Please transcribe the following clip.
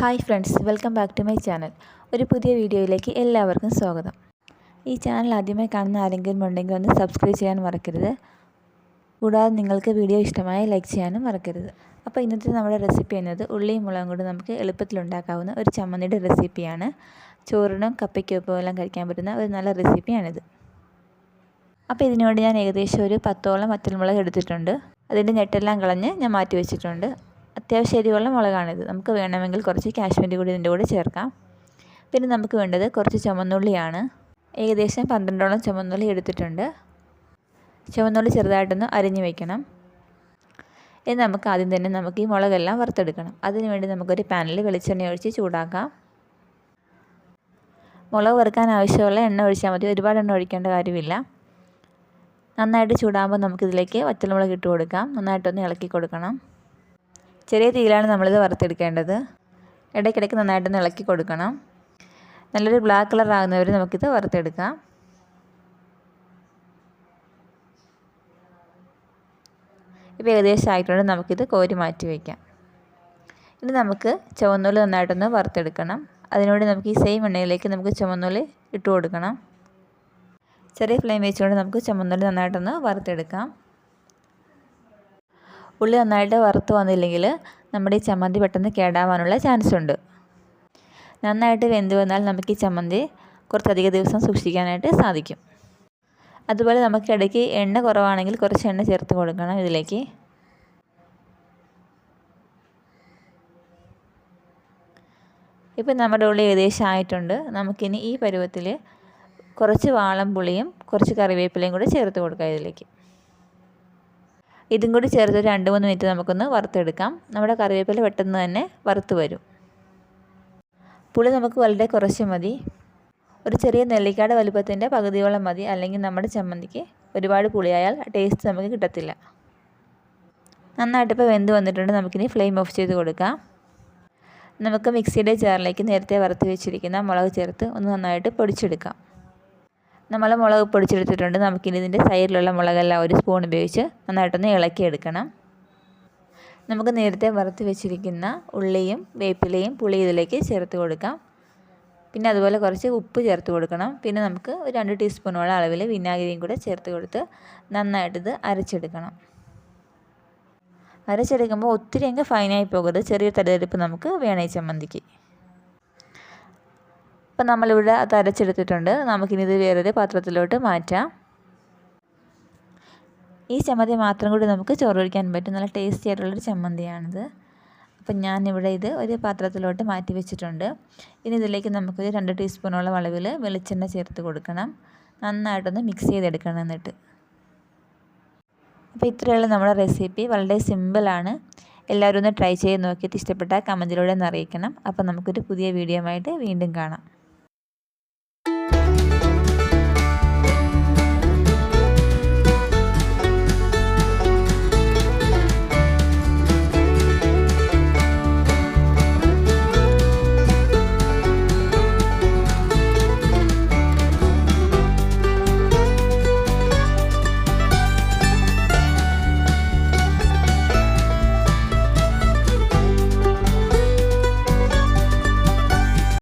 Hi friends welcome back to my channel. ഒരു പുതിയ വീഡിയോയിലേക്ക് എല്ലാവർക്കും സ്വാഗതം. ഈ ചാനൽ ആദ്യമായി കാണുന്ന ആരെങ്കിലും ഉണ്ടെങ്കിൽ ഒന്ന് സബ്സ്ക്രൈബ് ചെയ്യാൻ മറക്കരുത്. കൂടാതെ നിങ്ങൾക്ക് വീഡിയോ ഇഷ്ടമായി ലൈക്ക് ചെയ്യാനും മറക്കരുത്. അപ്പോൾ ഇന്നത്തെ നമ്മുടെ റെസിപ്പി എന്നത് ഉള്ളിയും മുളകും കൊണ്ട് നമുക്ക് എളുപ്പത്തിൽ ഉണ്ടാക്കാവുന്ന ഒരു ചമ്മന്തിയുടെ റെസിപ്പിയാണ്. ചോറിനും കപ്പയ്ക്കൊപ്പം എല്ലാം കഴിക്കാൻ പറ്റുന്ന ഒരു നല്ല റെസിപ്പിയാണിത്. അപ്പോൾ ഇതിനോട് ഞാൻ ഏകദേശം ഒരു പത്തോളം വറ്റൽമുളക് എടുത്തിട്ടുണ്ട്. അതിന്റെ ഞെട്ടെല്ലാം കളഞ്ഞ് ഞാൻ മാറ്റി വെച്ചിട്ടുണ്ട്. അത്യാവശ്യം എരിവുള്ള മുളകാണിത്. നമുക്ക് വേണമെങ്കിൽ കുറച്ച് കാശ്മീരി കൂടി ഇതിന്റെ കൂടെ ചേർക്കാം. പിന്നെ നമുക്ക് വേണ്ടത് കുറച്ച് ചുമന്നുള്ളിയാണ് ഏകദേശം പന്ത്രണ്ടോളം ചുമന്നുള്ളി എടുത്തിട്ടുണ്ട്. ചുമന്നുള്ളി ചെറുതായിട്ടൊന്ന് അരിഞ്ഞു വയ്ക്കണം ഇനി നമുക്ക് ആദ്യം തന്നെ നമുക്ക് ഈ മുളകെല്ലാം വറുത്തെടുക്കണം. അതിന് വേണ്ടി നമുക്കൊരു പാനിൽ വെളിച്ചെണ്ണ ഒഴിച്ച് ചൂടാക്കാം. മുളക് വറുക്കാൻ ആവശ്യമുള്ള എണ്ണ ഒഴിച്ചാൽ മതി. ഒരുപാട് എണ്ണ ഒഴിക്കേണ്ട കാര്യമില്ല. നന്നായിട്ട് ചൂടാകുമ്പോൾ നമുക്കിതിലേക്ക് വറ്റൽമുളക് ഇട്ട് കൊടുക്കാം. നന്നായിട്ടൊന്ന് ഇളക്കി കൊടുക്കണം. ചെറിയ തീയിലാണ് നമ്മളിത് വറുത്തെടുക്കേണ്ടത്. ഇടയ്ക്കിടയ്ക്ക് നന്നായിട്ടൊന്ന് ഇളക്കി കൊടുക്കണം. നല്ലൊരു ബ്ലാക്ക് കളർ ആകുന്നവർ നമുക്കിത് വറുത്തെടുക്കാം. ഇപ്പോൾ ഏകദേശം ആയിട്ടുണ്ട്. നമുക്കിത് കോരി മാറ്റി വയ്ക്കാം. ഇനി നമുക്ക് ചുവന്നുള്ളി നന്നായിട്ടൊന്ന് വറുത്തെടുക്കണം. അതിനുവേണ്ടി നമുക്ക് ഈ സെയിം എണ്ണയിലേക്ക് നമുക്ക് ചുവന്നുള്ളി ഇട്ട് കൊടുക്കണം. ചെറിയ ഫ്ലെയിം വെച്ചുകൊണ്ട് നമുക്ക് ചുമന്നുള്ളി നന്നായിട്ടൊന്ന് വറുത്തെടുക്കാം. ഉള്ളി നന്നായിട്ട് വറുത്ത് വന്നില്ലെങ്കിൽ നമ്മുടെ ഈ ചമ്മന്തി പെട്ടെന്ന് കേടാവാനുള്ള ചാൻസ് ഉണ്ട് നന്നായിട്ട് വെന്ത് വന്നാൽ നമുക്ക് ഈ ചമ്മന്തി കുറച്ചധികം ദിവസം സൂക്ഷിക്കാനായിട്ട് സാധിക്കും. അതുപോലെ നമുക്ക് ഇടയ്ക്ക് എണ്ണ കുറവാണെങ്കിൽ കുറച്ച് എണ്ണ ചേർത്ത് കൊടുക്കണം ഇതിലേക്ക്. ഇപ്പം നമ്മുടെ ഉള്ളി ഏകദേശം ആയിട്ടുണ്ട്. നമുക്കിനി ഈ പരുവത്തിൽ കുറച്ച് വാളം പുളിയും കുറച്ച് കറിവേപ്പിലയും കൂടെ ചേർത്ത് കൊടുക്കാം ഇതിലേക്ക്. ഇതും കൂടി ചേർത്ത് രണ്ട് മൂന്ന് മിനിറ്റ് നമുക്കൊന്ന് വറുത്തെടുക്കാം. നമ്മുടെ കറിവേപ്പില പെട്ടെന്ന് തന്നെ വറുത്ത് വരും. പുളി നമുക്ക് വളരെ കുറച്ച് മതി. ഒരു ചെറിയ നെല്ലിക്കാട് വലുപ്പത്തിന്റെ പകുതിയോളം മതി. അല്ലെങ്കിൽ നമ്മുടെ ചമ്മന്തിക്ക് ഒരുപാട് പുളിയായാൽ ടേസ്റ്റ് നമുക്ക് കിട്ടത്തില്ല. നന്നായിട്ട് ഇപ്പോൾ വെന്ത് വന്നിട്ടുണ്ട്. നമുക്കിനി ഫ്ലെയിം ഓഫ് ചെയ്ത് കൊടുക്കാം. നമുക്ക് മിക്സിയുടെ ജാറിലേക്ക് നേരത്തെ വറുത്ത് വെച്ചിരിക്കുന്ന മുളക് ചേർത്ത് ഒന്ന് നന്നായിട്ട് പൊടിച്ചെടുക്കാം. നമ്മൾ മുളക് പൊടിച്ചെടുത്തിട്ടുണ്ട്. നമുക്കിനി ഇതിന്റെ സൈഡിലുള്ള മുളകെല്ലാം ഒരു സ്പൂൺ ഉപയോഗിച്ച് നന്നായിട്ടൊന്ന് ഇളക്കിയെടുക്കണം. നമുക്ക് നേരത്തെ വറുത്ത് വെച്ചിരിക്കുന്ന ഉള്ളിയും വേപ്പിലയും പുളി ഇതിലേക്ക് ചേർത്ത് കൊടുക്കാം. പിന്നെ അതുപോലെ കുറച്ച് ഉപ്പ് ചേർത്ത് കൊടുക്കണം. പിന്നെ നമുക്ക് ഒരു രണ്ട് ടീസ്പൂണോളം അളവിൽ വിനാഗിരിയും കൂടെ ചേർത്ത് കൊടുത്ത് നന്നായിട്ടിത് അരച്ചെടുക്കണം. അരച്ചെടുക്കുമ്പോൾ ഒത്തിരി അങ്ങ് ഫൈനായി പോകരുത് ചെറിയ തലതെടുപ്പ് നമുക്ക് വേണേ ചമ്മന്തിക്ക്. അപ്പം നമ്മളിവിടെ അത് അരച്ചെടുത്തിട്ടുണ്ട്. നമുക്കിനി ഇത് വേറൊരു പാത്രത്തിലോട്ട് മാറ്റാം. ഈ ചമ്മന്തി മാത്രം കൂടി നമുക്ക് ചോറ് കഴിക്കാൻ പറ്റും. നല്ല ടേസ്റ്റി ആയിട്ടുള്ളൊരു ചമ്മന്തിയാണിത്. അപ്പം ഞാനിവിടെ ഇത് ഒരു പാത്രത്തിലോട്ട് മാറ്റി വെച്ചിട്ടുണ്ട്. ഇനി ഇതിലേക്ക് നമുക്കൊരു രണ്ട് ടീസ്പൂണോളം അളവിൽ വെളിച്ചെണ്ണ ചേർത്ത് കൊടുക്കണം. നന്നായിട്ടൊന്ന് മിക്സ് ചെയ്തെടുക്കണം എന്നിട്ട്. അപ്പോൾ ഇത്രയുള്ള നമ്മുടെ റെസിപ്പി വളരെ സിമ്പിളാണ് എല്ലാവരും ഒന്ന് ട്രൈ ചെയ്ത് നോക്കിയിട്ട് ഇഷ്ടപ്പെട്ടാൽ കമന്റിലൂടെ ഒന്ന് അറിയിക്കണം. അപ്പോൾ നമുക്കൊരു പുതിയ വീഡിയോ ആയിട്ട് വീണ്ടും കാണാം.